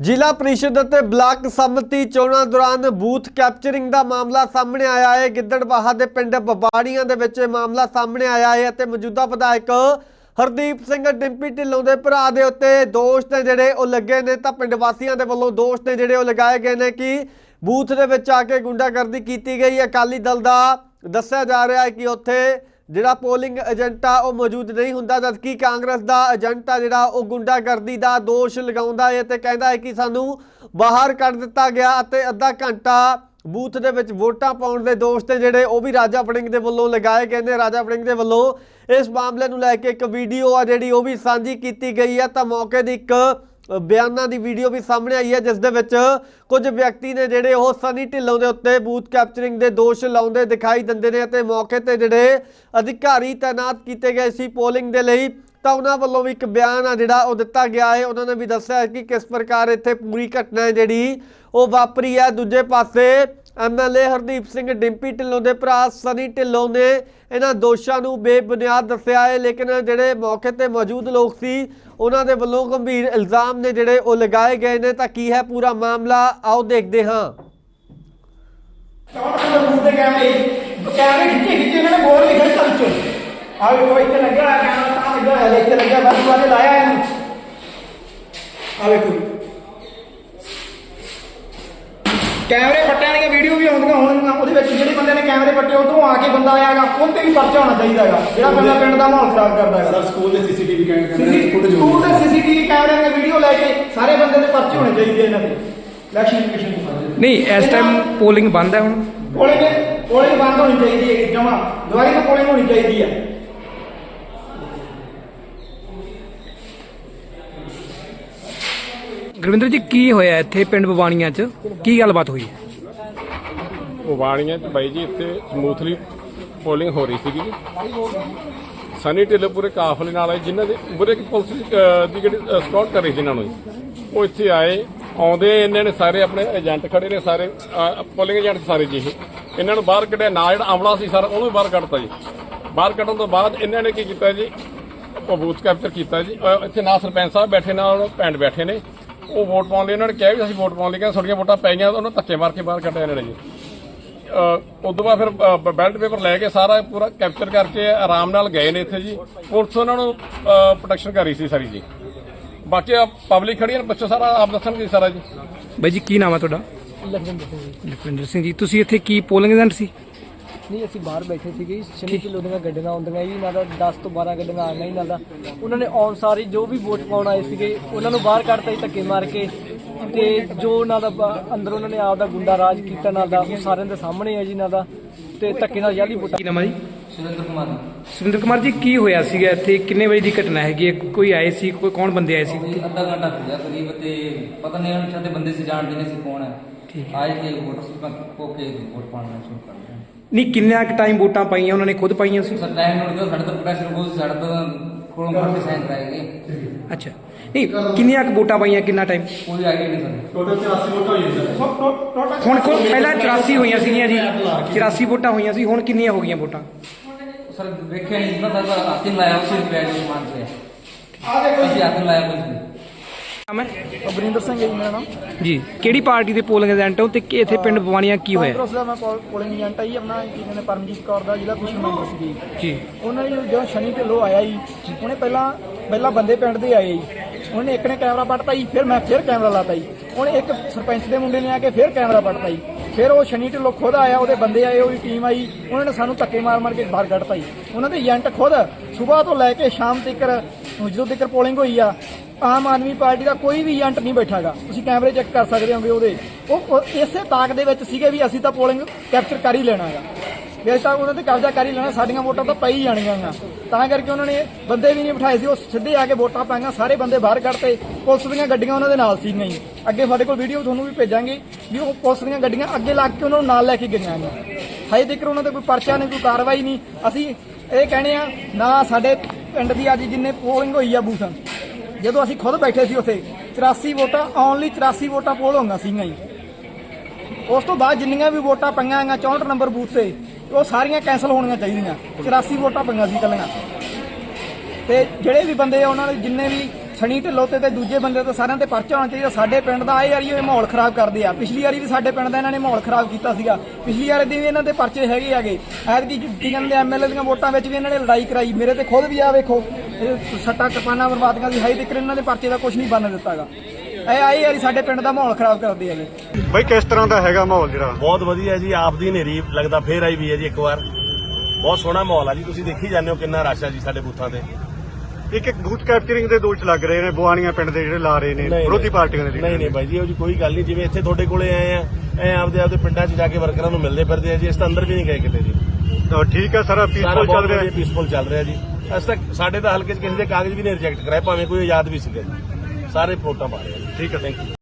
ਜ਼ਿਲ੍ਹਾ ਪ੍ਰੀਸ਼ਦ ਅਤੇ ਬਲਾਕ ਸੰਮਤੀ ਚੋਣਾਂ ਦੌਰਾਨ ਬੂਥ ਕੈਪਚਰਿੰਗ ਦਾ ਮਾਮਲਾ ਸਾਹਮਣੇ ਆਇਆ ਹੈ। ਗਿੱਦੜਬਾਹਾ ਦੇ ਪਿੰਡ ਬਬਾੜੀਆਂ ਦੇ ਵਿੱਚ ਇਹ ਮਾਮਲਾ ਸਾਹਮਣੇ ਆਇਆ ਹੈ ਅਤੇ ਮੌਜੂਦਾ ਵਿਧਾਇਕ ਹਰਦੀਪ ਸਿੰਘ ਡਿੰਪੀ ਢਿੱਲੋਂ ਦੇ ਭਰਾ ਦੇ ਉੱਤੇ ਦੋਸ਼ ਨੇ ਜਿਹੜੇ ਉਹ ਲੱਗੇ ਨੇ। ਤਾਂ ਪਿੰਡ ਵਾਸੀਆਂ ਦੇ ਵੱਲੋਂ ਦੋਸ਼ ਨੇ ਜਿਹੜੇ ਉਹ ਲਗਾਏ ਗਏ ਨੇ ਕਿ ਬੂਥ ਦੇ ਵਿੱਚ ਆ ਕੇ ਗੁੰਡਾਗਰਦੀ ਕੀਤੀ ਗਈ। ਅਕਾਲੀ ਦਲ ਦਾ ਦੱਸਿਆ ਜਾ ਰਿਹਾ ਹੈ ਕਿ ਉੱਥੇ ਜਿਹੜਾ ਪੋਲਿੰਗ ਏਜੰਟ ਆ, ਉਹ ਮੌਜੂਦ ਨਹੀਂ ਹੁੰਦਾ, ਜਦਕਿ ਕਾਂਗਰਸ ਦਾ ਏਜੰਟ ਆ ਜਿਹੜਾ, ਉਹ ਗੁੰਡਾਗਰਦੀ ਦਾ ਦੋਸ਼ ਲਗਾਉਂਦਾ ਹੈ ਤੇ ਕਹਿੰਦਾ ਹੈ ਕਿ ਸਾਨੂੰ ਬਾਹਰ ਕੱਢ ਦਿੱਤਾ ਗਿਆ ਅਤੇ ਅੱਧਾ ਘੰਟਾ ਬੂਥ ਦੇ ਵਿੱਚ ਵੋਟਾਂ ਪਾਉਣ ਦੇ ਦੋਸ਼ ਤੇ ਜਿਹੜੇ ਉਹ ਵੀ ਰਾਜਾ ਵੜਿੰਗ ਦੇ ਵੱਲੋਂ ਲਗਾਏ ਗਏ ਨੇ। ਰਾਜਾ ਵੜਿੰਗ ਦੇ ਵੱਲੋਂ ਇਸ ਮਾਮਲੇ ਨੂੰ ਲੈ ਕੇ ਇੱਕ ਵੀਡੀਓ ਆ ਜਿਹੜੀ ਉਹ ਵੀ ਸਾਂਝੀ ਕੀਤੀ ਗਈ ਹੈ। ਤਾਂ ਮੌਕੇ ਦੀ ਇੱਕ ਬਿਆਨਾਂ ਦੀ ਵੀਡੀਓ ਵੀ ਸਾਹਮਣੇ ਆਈ ਹੈ, ਜਿਸ ਦੇ ਵਿੱਚ ਕੁਝ ਵਿਅਕਤੀ ਨੇ ਜਿਹੜੇ ਉਹ ਸਨੀ ਢਿੱਲੋਂ ਦੇ ਉੱਤੇ ਬੂਥ ਕੈਪਚਰਿੰਗ ਦੇ ਦੋਸ਼ ਲਾਉਂਦੇ ਦਿਖਾਈ ਦਿੰਦੇ ਨੇ ਅਤੇ ਮੌਕੇ ਤੇ ਜਿਹੜੇ ਅਧਿਕਾਰੀ ਤਾਇਨਾਤ ਕੀਤੇ ਗਏ ਸੀ ਪੋਲਿੰਗ ਦੇ ਲਈ, ਤਾਂ ਉਹਨਾਂ ਵੱਲੋਂ ਵੀ ਇੱਕ ਬਿਆਨ ਆ ਜਿਹੜਾ ਉਹ ਦਿੱਤਾ ਗਿਆ ਹੈ। ਉਹਨਾਂ ਨੇ ਵੀ ਦੱਸਿਆ ਹੈ ਕਿ ਕਿਸ ਪ੍ਰਕਾਰ ਇੱਥੇ ਪੂਰੀ ਘਟਨਾ ਹੈ ਜਿਹੜੀ ਉਹ ਵਾਪਰੀ ਹੈ। ਦੂਜੇ ਪਾਸੇ ਐਮਐਲਏ ਹਰਦੀਪ ਸਿੰਘ ਡਿੰਪੀ ਢਿੱਲੋਂ ਦੇ ਭਰਾ ਸਨੀ ਢਿੱਲੋਂ ਨੇ ਇਹਨਾਂ ਦੋਸ਼ਾਂ ਨੂੰ ਬੇਬੁਨਿਆਦ ਦੱਸਿਆ ਹੈ, ਲੇਕਿਨ ਜਿਹੜੇ ਮੌਕੇ ਤੇ ਮੌਜੂਦ ਲੋਕ ਸੀ ਉਹਨਾਂ ਦੇ ਵੱਲੋਂ ਗੰਭੀਰ ਇਲਜ਼ਾਮ ਨੇ ਜਿਹੜੇ ਉਹ ਲਗਾਏ ਗਏ ਨੇ, ਤਾਂ ਕੀ ਹੈ ਪੂਰਾ ਮਾਮਲਾ? ਆਓ ਦੇਖਦੇ ਹਾਂ। ਚੌਂਟ ਦੇ ਬੂਥ ਦੇ ਕੈਮਰੇ ਕੈਮਰੇ ਖਿੱਚੇ ਖਿੱਚੇ ਇਹਨਾਂ ਨੇ ਬੋਰਡ ਲਿਖੇ ਸਭ ਚੋਂ ਆ ਵੇਖੋ, ਇੱਥੇ ਲੱਗਿਆ ਹੋਇਆ ਕੈਮਰਾ ਤਾਂ ਲੱਗਿਆ ਹੋਇਆ, ਇੱਥੇ ਲੱਗਿਆ, ਬਸ ਵਾਲੇ ਲਾਇਆ ਇਹਨੂੰ। ਆ ਵੇਖੋ। ਕੈਮਰੇ ਪੱਟਿਆਂ ਦੀਆਂ ਵੀਡੀਓ ਵੀ ਆਉਂਦੀਆਂ ਹੋਣਗੀਆਂ। ਉਹਦੇ ਵਿੱਚ ਜਿਹੜੇ ਬੰਦੇ ਨੇ ਕੈਮਰੇ ਪੱਟੇ ਉਧਰੋਂ ਆ ਕੇ ਬੰਦਾ ਆਇਆਗਾ ਉਹ ਤੇ ਵੀ ਪਰਚਾ ਹੋਣਾ ਚਾਹੀਦਾ ਹੈਗਾ। ਜਿਹੜਾ ਬੰਦਾ ਪਿੰਡ ਦਾ ਮਾਹੌਲ ਖਰਾਬ ਕਰਦਾ ਹੈਗਾ। ਸਰ ਸਕੂਲ ਦੇ ਸੀਸੀਟੀਵੀ ਕੈਮਰੇ ਫੁਟੇਜ ਸਕੂਲ ਦੇ ਸੀਸੀਟੀਵੀ ਕੈਮਰਿਆਂ ਦੀਆਂ ਵੀਡੀਓ ਲੈ ਕੇ ਸਾਰੇ ਬੰਦੇ ਦੇ ਪਰਚੇ ਹੋਣੇ ਚਾਹੀਦੇ ਇਹਨਾਂ ਦੇ। ਇਲੈਕਸ਼ਨ ਕਮਿਸ਼ਨ ਨੂੰ ਨਹੀਂ ਇਸ ਟਾਈਮ ਪੋਲਿੰਗ ਬੰਦ ਹੈ ਹੁਣ। ਪੋਲਿੰਗ ਪੋਲਿੰਗ ਬੰਦ ਹੋਣੀ ਚਾਹੀਦੀ ਹੈ ਜਮਾ। ਦੁਬਾਰੀ ਤੋਂ ਪੋਲਿੰਗ ਹੋਣੀ ਚਾਹੀਦੀ ਹੈ। ਗੁਰਵਿੰਦਰ ਜੀ ਕੀ ਹੋਇਆ ਇੱਥੇ ਪਿੰਡ ਬਵਾਨੀਆਂ 'ਚ? ਕੀ ਗੱਲਬਾਤ ਹੋਈ? ਉਬਾਣੀਆਂ ਚ ਬਾਈ ਜੀ ਇੱਥੇ ਸਮੂਥਲੀ ਪੋਲਿੰਗ ਹੋ ਰਹੀ ਸੀਗੀ ਜੀ। ਸਨੀ ਢਿੱਲੋਂ ਪੂਰੇ ਕਾਫਲੇ ਨਾਲ ਆਏ ਜਿਨ੍ਹਾਂ ਦੇ ਪੂਰੇ ਇੱਕ ਪੁਲਿਸ ਦੀ, ਅਹ, ਦੀ ਜਿਹੜੀ ਸਕਾਟ ਕਰ ਰਹੀ ਸੀ ਇਹਨਾਂ ਨੂੰ ਜੀ। ਉਹ ਇੱਥੇ ਆਏ ਆਉਂਦੇ ਇਹਨਾਂ ਨੇ ਸਾਰੇ ਆਪਣੇ ਏਜੰਟ ਖੜੇ ਨੇ ਸਾਰੇ ਪੋਲਿੰਗ ਏਜੰਟ ਸਾਰੇ ਜੀ ਇਹ। ਇਹਨਾਂ ਨੂੰ ਬਾਹਰ ਕੱਢਿਆ ਨਾ ਜਿਹੜਾ ਆਮਲਾ ਸੀ ਸਾਰਾ ਉਹਨੂੰ ਵੀ ਬਾਹਰ ਕੱਢਤਾ ਜੀ। ਬਾਹਰ ਕੱਢਣ ਤੋਂ ਬਾਅਦ ਇਹਨਾਂ ਨੇ ਕੀ ਕੀਤਾ ਜੀ ਉਹ ਬੂਥ ਕੈਪਚਰ ਕੀਤਾ ਜੀ। ਅਹ, ਇੱਥੇ ਨਾ ਸਰਪੰਚ ਸਾਹਿਬ ਬੈਠੇ ਨਾਲ ਭੈਣ ਬੈਠੇ ਨੇ। ਉਹ ਵੋਟ ਪਾਉਣ ਲਈ ਉਹਨਾਂ ਨੇ ਕਿਹਾ ਵੀ ਅਸੀਂ ਵੋਟ ਪਾਉਣ ਲਈ ਕਹਿੰਦੇ ਤੁਹਾਡੀਆਂ ਵੋਟਾਂ ਪੈ ਗਈਆਂ ਉਹਨਾਂ ਧੱਕੇ ਮਾਰ ਕੇ ਬਾਹਰ ਕੱਢਿਆ ਇਹਨਾਂ ਨੇ ਜੀ। ਤੋਂ ਬਾਅਦ ਫਿਰ ਬੈਲਟ ਪੇਪਰ ਲੈ ਕੇ ਸਾਰਾ ਪੂਰਾ ਕੈਪਚਰ ਕਰਕੇ ਆਰਾਮ ਨਾਲ ਗਏ ਨੇ ਇੱਥੇ ਜੀ। ਪੁਲਿਸ ਉਹਨਾਂ ਨੂੰ ਪ੍ਰੋਟੈਕਸ਼ਨ ਕਰ ਰਹੀ ਸੀ ਸਾਰੀ ਜੀ। ਬਾਕੀ ਪਬਲਿਕ ਖੜੀ ਹੈ ਬੱਚੋ ਸਾਰਾ ਆਪ ਦੱਸਣਗੇ ਸਾਰਾ ਜੀ। ਬਾਈ ਜੀ ਕੀ ਨਾਮ ਹੈ ਤੁਹਾਡਾ? ਲਖਵਿੰਦਰ ਸਿੰਘ ਜੀ। ਤੁਸੀਂ ਇੱਥੇ ਕੀ ਪੋਲਿੰਗ ਏਜੰਟ ਸੀ? ਨਹੀਂ ਅਸੀਂ ਬਾਹਰ ਬੈਠੇ ਸੀਗੇ ਸ਼ਨੀ ਕਿਲੋ ਦੀਆਂ ਗੱਡੀਆਂ ਆਉਂਦੀਆਂ ਜੀ ਇਹਨਾਂ ਦਾ 10 ਤੋਂ 12 ਗੱਡੀਆਂ ਆਈਆਂ ਇਹਨਾਂ ਦਾ। ਉਹਨਾਂ ਨੇ ਆਉਣ ਸਾਰੀ ਜੋ ਵੀ ਵੋਟ ਪਾਉਣ ਆਏ ਸੀਗੇ ਉਹਨਾਂ ਨੂੰ ਬਾਹਰ ਕੱਢਤਾ ਜੀ ਧੱਕੇ ਮਾਰ ਕੇ। ਤੇ ਜੋ ਉਹਨਾਂ ਦਾ ਅੰਦਰ ਉਹਨਾਂ ਨੇ ਆਪ ਦਾ ਗੁੰਡਾ ਰਾਜ ਕੀਤਾ ਨਾਲ ਦਾ ਉਹ ਸਾਰਿਆਂ ਦੇ ਸਾਹਮਣੇ ਹੈ ਜੀ ਇਹਨਾਂ ਦਾ। ਤੇ ਧੱਕੇ ਨਾਲ ਜਾਲੀ ਵੋਟਾਂ ਕੀ ਨਾਮ ਹੈ ਜੀ? ਸੁਰਿੰਦਰ ਕੁਮਾਰ ਸੁਰਿੰਦਰ ਕੁਮਾਰ ਜੀ ਕੀ ਹੋਇਆ ਸੀਗਾ ਇੱਥੇ? ਕਿੰਨੇ ਵਜੇ ਦੀ ਘਟਨਾ ਹੈਗੀ ਹੈ? ਕੋਈ ਆਏ ਸੀ? ਕੋਈ ਕੌਣ ਬੰਦੇ ਆਏ ਸੀ? ਅੱਧਾ ਘੰਟਾ ਹੋ ਗਿਆ ਕਰੀਬ ਤੇ ਪਤਾ ਨਹੀਂ ਉਹਨਾਂ ਬੰਦੇ ਸੀ ਜਾਣਦੇ ਨਹੀਂ ਸੀ ਕੌਣ ਹੈ। ਠੀਕ ਤੇ ਵੋਟ ਸੀ ਕੋ ਕੇ ਵੋਟ ਪਾਉਣਾ ਸ਼ੁਰੂ ਕਰ ਦਿੱਤਾ। ਨਹੀਂ ਕਿੰਨਾ ਕੁ ਟਾਈਮ ਵੋਟਾਂ ਪਾਈਆਂ ਉਹਨਾਂ ਨੇ ਖੁਦ ਪਾਈਆਂ ਸੀ? ਸਰ ਟਾਈਮ ਦਿਓ ਸਾਡੇ ਤੋਂ ਪ੍ਰੈਸ਼ਰ ਕੋਈ ਸਾਡੇ ਤੋਂ ਕੋਲੋਂ ਕੇ ਸਾਈਨ ਕਰਾਏਗੇ ਅੱਛਾ। ਨਹੀਂ ਕਿੰਨੀਆਂ ਕੁ ਵੋਟਾਂ ਪਾਈਆਂ ਕਿੰਨਾ ਟਾਈਮ ਕੋਈ ਆਈਡੀਆ ਨਹੀਂ ਸਰ। ਟੋਟਲ 84 ਵੋਟ ਹੋਈ ਸਰ। ਟੋਟਲ ਹੁਣ ਕੋ ਪਹਿਲਾਂ 84 ਹੋਈਆਂ ਸੀਗੀਆਂ ਜੀ। 84 ਵੋਟਾਂ ਹੋਈਆਂ ਸੀ ਹੁਣ ਕਿੰਨੀਆਂ ਹੋ ਗਈਆਂ ਵੋਟਾਂ? ਸਰ ਵੇਖਿਆ ਨਹੀਂ ਨਾ ਸਰ ਆਤਿਨ ਲਾਇਆ ਉਸੇ ਰੁਪਏ ਦੇ ਸਮਾਨ ਸੇ ਆ ਦੇਖੋ ਅਸੀਂ ਆਤਿਨ ਲਾਇਆ ਕੁਝ ਨਹੀਂ ਨਾਮ ਹੈ? ਅਬਰਿੰਦਰ ਸਿੰਘ ਹੈ ਜੀ ਮੇਰਾ ਨਾਮ। ਜੀ ਕਿਹੜੀ ਪਾਰਟੀ ਦੇ ਪੋਲਿੰਗ ਏਜੰਟ ਹੋ ਤੇ ਕਿ ਇੱਥੇ ਪਿੰਡ ਬਵਾਨੀਆਂ ਕੀ ਹੋਇਆ? ਕਾਂਗਰਸ ਦਾ ਮੈਂ ਪੋਲਿੰਗ ਏਜੰਟ ਆ ਜੀ ਆਪਣਾ ਕੀ ਕਹਿੰਦੇ ਪਰਮਜੀਤ ਕੌਰ ਦਾ ਜ਼ਿਲ੍ਹਾ ਪੁਲਿਸ ਮੈਂਬਰ ਸੀਗੀ ਜੀ। ਉਹਨਾਂ ਨੇ ਜਦੋਂ ਸ਼ਨੀ ਢਿੱਲੋਂ ਆਇਆ ਜੀ ਉਹਨੇ ਪਹਿਲਾਂ ਪਹਿਲਾਂ ਬੰਦੇ ਪਿੰਡ ਦੇ ਆਏ ਜੀ। ਉਹਨੇ ਇੱਕ ਨੇ ਕੈਮਰਾ ਪੱਟਤਾ ਜੀ ਫਿਰ ਮੈਂ ਫਿਰ ਕੈਮਰਾ ਲਾਤਾ ਜੀ। ਉਹਨੇ ਇੱਕ ਸਰਪੰਚ ਦੇ ਮੁੰਡੇ ਨੇ ਆ ਕੇ ਫਿਰ ਕੈਮਰਾ ਪੱਟਤਾ ਜੀ। ਫਿਰ ਉਹ ਸ਼ਨੀ ਢਿੱਲੋਂ ਖੁਦ ਆਇਆ ਉਹਦੇ ਬੰਦੇ ਆਏ ਉਹਦੀ ਟੀਮ ਆਈ ਉਹਨਾਂ ਨੇ ਸਾਨੂੰ ਧੱਕੇ ਮਾਰ ਮਾਰ ਕੇ ਬਾਹਰ ਕੱਢਤਾ ਜੀ। ਉਹਨਾਂ ਦੇ ਏਜੰਟ ਖੁਦ ਸਵੇਰ ਤੋਂ ਲੈ ਕੇ ਸ਼ਾਮ ਤੱਕ ਜਦੋਂ ਤੱਕ ਪੋਲਿੰਗ ਹੋਈ ਆ ਆਮ ਆਦਮੀ ਪਾਰਟੀ ਦਾ ਕੋਈ ਵੀ ਏਜੰਟ ਨਹੀਂ ਬੈਠਾਗਾ। ਤੁਸੀਂ ਕੈਮਰੇ ਚੈੱਕ ਕਰ ਸਕਦੇ ਹੋਗੇ ਉਹਦੇ। ਉਹ ਉਹ ਇਸੇ ਤਾਕ ਦੇ ਵਿੱਚ ਸੀਗੇ ਵੀ ਅਸੀਂ ਤਾਂ ਪੋਲਿੰਗ ਕੈਪਚਰ ਕਰ ਹੀ ਲੈਣਾ ਹੈਗਾ। ਜੇ ਤਾਂ ਉਹਨਾਂ ਤੇ ਕਬਜ਼ਾ ਕਰ ਹੀ ਲੈਣਾ, ਸਾਡੀਆਂ ਵੋਟਾਂ ਤਾਂ ਪਈ ਜਾਣੀਆਂ ਗਾ ਤਾਂ ਕਰਕੇ ਉਹਨਾਂ ਨੇ ਬੰਦੇ ਵੀ ਨਹੀਂ ਬਿਠਾਏ ਸੀ, ਉਹ ਸਿੱਧੇ ਆ ਕੇ ਵੋਟਾਂ ਪਾਈਆਂ, ਸਾਰੇ ਬੰਦੇ ਬਾਹਰ ਕੱਢਤੇ। ਪੁਲਿਸ ਦੀਆਂ ਗੱਡੀਆਂ ਉਹਨਾਂ ਦੇ ਨਾਲ ਸੀ ਨਹੀਂ ਅੱਗੇ ਸਾਡੇ ਕੋਲ ਵੀਡੀਓ ਤੁਹਾਨੂੰ ਵੀ ਭੇਜਾਂਗੇ ਵੀ ਉਹ ਪੁਲਿਸ ਦੀਆਂ ਗੱਡੀਆਂ ਅੱਗੇ ਲੱਗ ਕੇ ਉਹਨਾਂ ਨੂੰ ਨਾਲ ਲੈ ਕੇ ਗਈਆਂ ਨੇ। ਹਜੇ ਤੱਕ ਉਹਨਾਂ ਤੇ ਕੋਈ ਪਰਚਾ ਨਹੀਂ, ਕੋਈ ਕਾਰਵਾਈ ਨਹੀਂ। ਅਸੀਂ ਇਹ ਕਹਿੰਦੇ ਆ ਨਾ ਸਾਡੇ ਪਿੰਡ ਦੀ ਅੱਜ ਜਿੰਨੇ ਪੋਲਿੰਗ ਹੋਈ ਆ ਬੂਥਾਂ ਜਦੋਂ ਅਸੀਂ ਖੁਦ ਬੈਠੇ ਸੀ ਉੱਥੇ 84 ਵੋਟਾਂ ਓਨਲੀ 84 ਵੋਟਾਂ ਪੋਲ ਹੋਈਆਂ ਸੀਗੀਆਂ ਜੀ। ਉਸ ਤੋਂ ਬਾਅਦ ਜਿੰਨੀਆਂ ਵੀ ਵੋਟਾਂ ਪਈਆਂ ਹੈਗੀਆਂ 64 ਨੰਬਰ ਬੂਥ ਤੇ, ਉਹ ਸਾਰੀਆਂ ਕੈਨਸਲ ਹੋਣੀਆਂ ਚਾਹੀਦੀਆਂ। 84 ਵੋਟਾਂ ਪਈਆਂ ਸੀ ਕੱਲੀਆਂ ਤੇ ਜਿਹੜੇ ਵੀ ਬੰਦੇ ਉਹਨਾਂ ਦੇ ਜਿੰਨੇ ਵੀ ਸਣੀ ਢਿੱਲੋਂ ਤੇ ਤੇ ਦੂਜੇ ਬੰਦੇ ਤੇ ਸਾਰਿਆਂ ਤੇ ਪਰਚਾ ਹੋਣਾ ਚਾਹੀਦਾ। ਸਾਡੇ ਪਿੰਡ ਦਾ ਇਹ ਵਾਰੀ ਇਹ ਮਾਹੌਲ ਖਰਾਬ ਕਰਦੇ ਆ। ਪਿਛਲੀ ਵਾਰੀ ਵੀ ਸਾਡੇ ਪਿੰਡ ਦਾ ਇਹਨਾਂ ਨੇ ਮਾਹੌਲ ਖਰਾਬ ਕੀਤਾ ਸੀਗਾ। ਪਿਛਲੀ ਵਾਰੀ ਦੇ ਵੀ ਇਹਨਾਂ ਦੇ ਪਰਚੇ ਹੈਗੇ ਆਗੇ ਐਤਕੀ ਕੀ ਕਹਿੰਦੇ ਐਮਐਲਏ ਦੀਆਂ ਵੋਟਾਂ ਵਿੱਚ ਵੀ ਇਹਨਾਂ ਨੇ ਲੜਾਈ ਕਰਾਈ। ਮੇਰੇ ਤੇ ਖੁਦ ਵੀ ਆ ਵੇਖੋ। ਇਹ ਸੱਟਾਂ ਕਿਰਪਾਨਾਂ ਬਰਬਾਦੀਆਂ ਦੀ ਹਾਈ ਤੱਕ ਇਹਨਾਂ ਦੇ ਪਰਚੇ ਦਾ ਕੁਝ ਨਹੀਂ ਬਣ ਦਿੱਤਾਗਾ ਇਹ ਆਈ ਵਾਰੀ ਸਾਡੇ ਪਿੰਡ ਦਾ ਮਾਹੌਲ ਖਰਾਬ ਕਰਦੇ ਆਗੇ ਬਈ ਕਿਸ ਤਰ੍ਹਾਂ ਦਾ ਹੈਗਾ ਮਾਹੌਲ ਜਿਹੜਾ? ਬਹੁਤ ਵਧੀਆ ਜੀ ਆਪ ਦੀ ਹਨੇਰੀ ਲੱਗਦਾ ਫੇਰ ਆਈ ਵੀ ਹੈ ਜੀ ਇੱਕ ਵਾਰ। ਬਹੁਤ ਸੋਹਣਾ ਮਾਹੌਲ ਆ ਜੀ। ਤੁਸੀਂ ਦੇਖੀ ਜਾਂਦੇ ਹੋ ਕਿੰਨਾ ਰਸ਼ ਆ ਜੀ ਸਾਡੇ ਬੂਥਾਂ ਤੇ। ਇੱਕ ਇੱਕ ਬੂਥ ਕੈਪਚਰਿੰਗ ਦੇ ਦੋਸ਼ ਲੱਗ ਰਹੇ ਨੇ ਬੁਆਣੀਆਂ ਪਿੰਡ ਦੇ ਜਿਹੜੇ ਲਾ ਰਹੇ ਨੇ ਨਹੀਂ, ਵਿਰੋਧੀ ਨਹੀਂ। ਪਾਰਟੀਆਂ ਦੇ ਨਹੀਂ ਨਹੀਂ ਬਾਈ ਜੀ ਉਹ ਜੀ ਕੋਈ ਗੱਲ ਨਹੀਂ ਜਿਵੇਂ ਇੱਥੇ ਤੁਹਾਡੇ ਕੋਲੇ ਆਏ ਆ ਐ ਆਪਦੇ ਆਪਦੇ ਪਿੰਡਾਂ 'ਚ ਜਾ ਕੇ ਵਰਕਰਾਂ ਨੂੰ ਮਿਲਦੇ ਫਿਰਦੇ ਆ ਜੀ ਇਸ ਤਾਂ ਅੰਦਰ ਵੀ ਨਹੀਂ ਗਏ ਕਿਤੇ ਜੀ। ਤਾਂ ਠੀਕ ਹੈ ਸਾਰਾ ਪੀਸਫੁਲ ਚੱਲ ਰਿਹਾ। ਹੈ ਪੀਸਫੁਲ ਚੱਲ ਰਿਹਾ ਜੀ। ਅਸ ਤੱਕ ਸਾਡੇ ਤਾਂ ਹਲਕੇ 'ਚ ਕਿਸੇ ਦੇ ਕਾਗਜ਼ ਵੀ ਨਹੀਂ ਰਿਜੈਕਟ ਕਰਾਏ ਭਾਵੇਂ ਕੋਈ ਆਜ਼ਾਦ ਵੀ ਸੀਗਾ। ਜੀ ਸਾਰੇ ਵੋਟਾਂ ਪਾ ਰਹੇ ਆ ਜੀ। ਠੀਕ ਹੈ ਥੈਂਕ ਯੂ